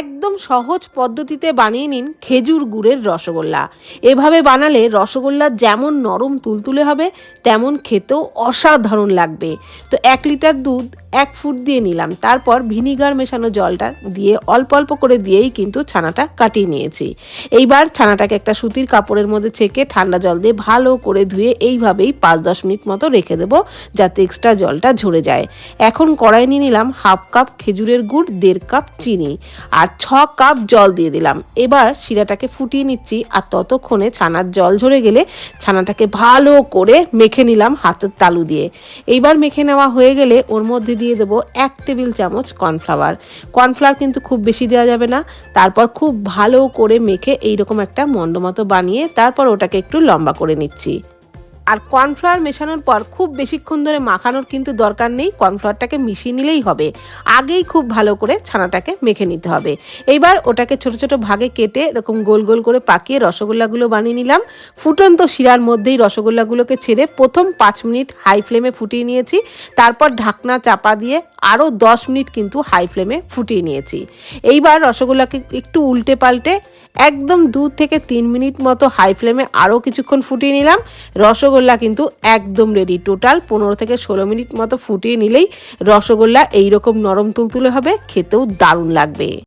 একদম সহজ পদ্ধতিতে বানিয়ে নিন খেজুর গুড়ের রসগোল্লা। এভাবে বানালে রসগোল্লা যেমন নরম তুলতুলে হবে, তেমন খেতেও অসাধারণ লাগবে। তো এক লিটার দুধ এক ফুট দিয়ে নিলাম। তারপর ভিনিগার মেশানো জলটা দিয়ে অল্প অল্প করে দিয়েই কিন্তু ছানাটা কাটিয়ে নিয়েছি। এইবার ছানাটাকে একটা সুতির কাপড়ের মধ্যে ছেঁকে ঠান্ডা জল দিয়ে ভালো করে ধুয়ে এইভাবেই পাঁচ দশ মিনিট মতো রেখে দেবো যাতে এক্সট্রা জলটা ঝরে যায়। এখন কড়াই নিয়ে নিলাম হাফ কাপ খেজুরের গুড়, দেড় কাপ চিনি আর ছ কাপ জল দিয়ে দিলাম। এবার শিরাটাকে ফুটিয়ে নিচ্ছি আর ততক্ষণে ছানার জল ঝরে গেলে ছানাটাকে ভালো করে মেখে নিলাম হাতের তালু দিয়ে। এইবার মেখে নেওয়া হয়ে গেলে ওর মধ্যে দিয়ে দেবো এক টেবিল চামচ কর্নফ্লাওয়ার। কর্নফ্লাওয়ার কিন্তু খুব বেশি দেওয়া যাবে না। তারপর খুব ভালো করে মেখে এইরকম একটা মন্ড মতো বানিয়ে তারপর ওটাকে একটু লম্বা করে নিচ্ছি। আর কর্নফ্লাওয়ার মেশানোর পর খুব বেশিক্ষণ ধরে মাখানোর কিন্তু দরকার নেই, কর্নফ্লাওয়ারটাকে মিশিয়ে নিলেই হবে। আগেই খুব ভালো করে ছানাটাকে মেখে নিতে হবে। এইবার ওটাকে ছোট ছোট ভাগে কেটে এরকম গোল গোল করে পাকিয়ে রসগোল্লাগুলো বানিয়ে নিলাম। ফুটন্ত শিরার মধ্যেই রসগোল্লাগুলোকে ছেড়ে প্রথম পাঁচ মিনিট হাই ফ্লেমে ফুটিয়ে নিয়েছি। তারপর ঢাকনা চাপা দিয়ে আরও দশ মিনিট কিন্তু হাই ফ্লেমে ফুটিয়ে নিয়েছি। এইবার রসগোল্লাকে একটু উল্টে পাল্টে একদম দু থেকে তিন মিনিট মতো হাই ফ্লেমে আরও কিছুক্ষণ ফুটিয়ে নিলাম। রসগোল্লা কিন্তু একদম রেডি টোটাল পনেরো থেকে ষোলো মিনিট মতো ফুটিয়ে নিলেই রসগোল্লা এইরকম নরম তুলতুলে হবে, খেতেও দারুণ লাগবে।